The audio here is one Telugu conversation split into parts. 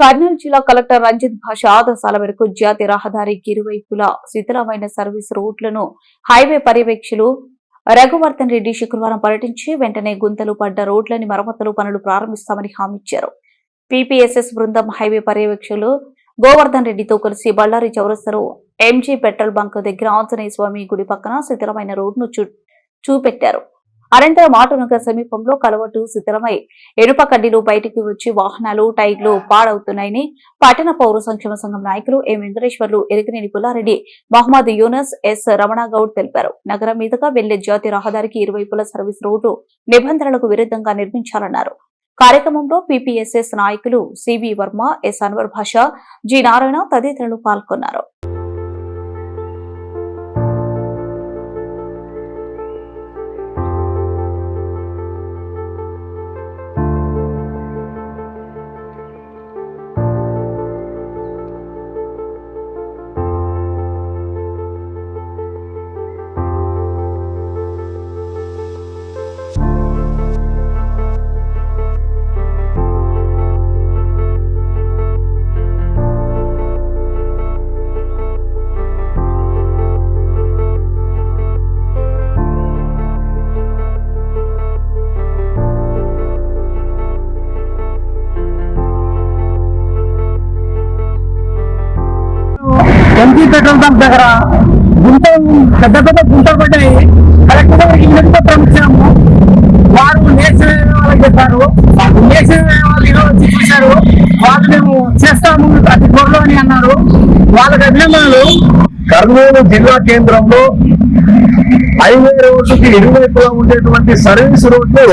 కర్నూలు జిల్లా కలెక్టర్ రంజిత్ భాష ఆదేశాల మేరకు జాతీయ రహదారికి ఇరువైపులా శిథిలమైన సర్వీస్ రూట్లను హైవే పర్యవేక్షకులు రఘువర్ధన్ రెడ్డి శుక్రవారం పర్యటించి వెంటనే గుంతలు పడ్డ రోడ్లని మరమ్మతులు పనులు ప్రారంభిస్తామని హామీ ఇచ్చారు. పీపీఎస్ఎస్ బృందం హైవే పర్యవేక్షకులు గోవర్ధన్ రెడ్డితో కలిసి బళ్ళారి చౌరస్తలో ఎంజీ పెట్రోల్ బంక్ దగ్గర ఆంజనేయ స్వామి గుడి పక్కన శిథిలమైన రోడ్ను చూ చూపెట్టారు. అనంతరం ఆటోనగర్ సమీపంలో కలవటు శిథిలమై ఎరుప కడ్డీలు బయటికి వచ్చి వాహనాలు టైర్లు పాడవుతున్నాయని పట్టణ పౌర సంక్షేమ సంఘం నాయకులు ఎం వెంకటేశ్వర్లు ఎరిగినేని పుల్లారెడ్డి మహమ్మద్ యూనస్ ఎస్ రమణాగౌడ్ తెలిపారు. నగరం మీదుగా వెళ్ళే జాతీయ రహదారికి ఇరువైపుల సర్వీస్ రోడ్డు నిబంధనలకు విరుద్ధంగా నిర్మించాలన్నారు. కార్యక్రమంలో పీపీఎస్ఎస్ నాయకులు సివి వర్మ ఎస్ అన్వర్ భాష జి నారాయణ తదితరులు పాల్గొన్నారు. ఎంపీ పెట్రోల్ పంప్ దగ్గర గుంటలు పెద్ద పెద్ద గుంటలు పడ్డాయి. కలెక్టర్ గారికి ఇంటికి పత్రం ఇచ్చాము. వారు నేషనల్ వాళ్ళకి చెప్పారు. నేషనల్ వాళ్ళు ఈరోజు వచ్చి చూశారు. వాళ్ళు మేము చేస్తాము అతి త్వరలో అని అన్నారు. వాళ్ళకి అభినందనలు. కర్నూలు జిల్లా కేంద్రంలో హైవే రోడ్డుకి ఇరువైపులా ఉండేటువంటి సర్వీస్ రోడ్లు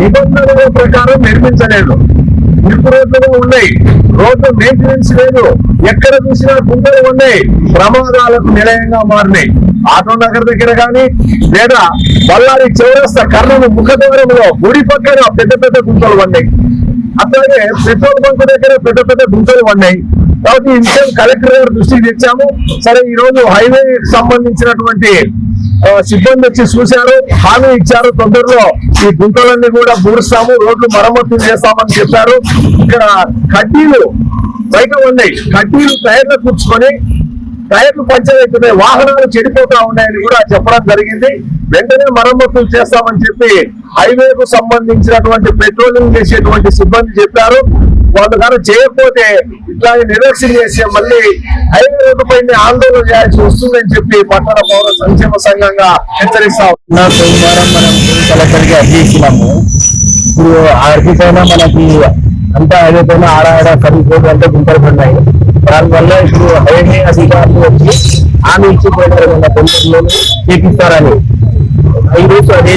నిబంధనల ప్రకారం నిర్మించలేదు. ఇరుకు రోడ్లు ఉన్నాయి. రోడ్లు మెయింటెనెన్స్ లేదు. ఎక్కడ చూసినా గుంటలు ఉన్నాయి. ప్రమాదాలకు నిలయంగా మారినాయి. ఆటో నగర్ దగ్గర కానీ లేదా బళ్ళారి చౌరస్త కర్నూలు ముఖద్వారంలో గుడి పక్కన పెద్ద పెద్ద గుంటలు ఉన్నాయి అట్లాగే పెట్రోల్ బంక్ దగ్గర పెద్ద పెద్ద గుంటలు ఉన్నాయి కాబట్టి ఈ విషయం కలెక్టర్ గారి దృష్టికి తెచ్చాము. సరే ఈ రోజు హైవే సంబంధించినటువంటి సిబ్బంది వచ్చి చూశారు. హామీ ఇచ్చారు తొందరలో. ఈ గుంటలన్నీ కూడా పూడుస్తాము రోడ్లు మరమ్మతులు చేస్తామని చెప్పారు. ఇక్కడ కడ్డీలు బయట ఉన్నాయి. కడ్డీలు టైర్లు కూర్చుకొని టైర్లు పంచర్ అవుతున్నాయి వాహనాలు చెడిపోతా ఉన్నాయని కూడా చెప్పడం జరిగింది. వెంటనే మరమ్మతులు చేస్తామని చెప్పి హైవేకు సంబంధించినటువంటి పెట్రోలింగ్ చేసేటువంటి సిబ్బంది చెప్పారు. వాళ్ళు కానీ చేయకపోతే ఇట్లాగే నిరసన చేసి మళ్ళీ హైవే రోడ్డు పైన ఆందోళన చేయాల్సి వస్తుందని చెప్పి పట్టణ పౌర సంక్షేమ సంఘంగా హెచ్చరిస్తాం నా మనం కలెక్టర్కి ఇప్పుడు ఆ పైన మనకి అంతా హైవే పైన ఆడ ఆడ సర్వీస్ అంటే గుంటలు పడినాయి. దానివల్ల ఇప్పుడు హైవే అధికారులు వచ్చి హామీ ఇచ్చిపోయినారు మన తొందరలో చేపిస్తారని. ఈరోజు అదే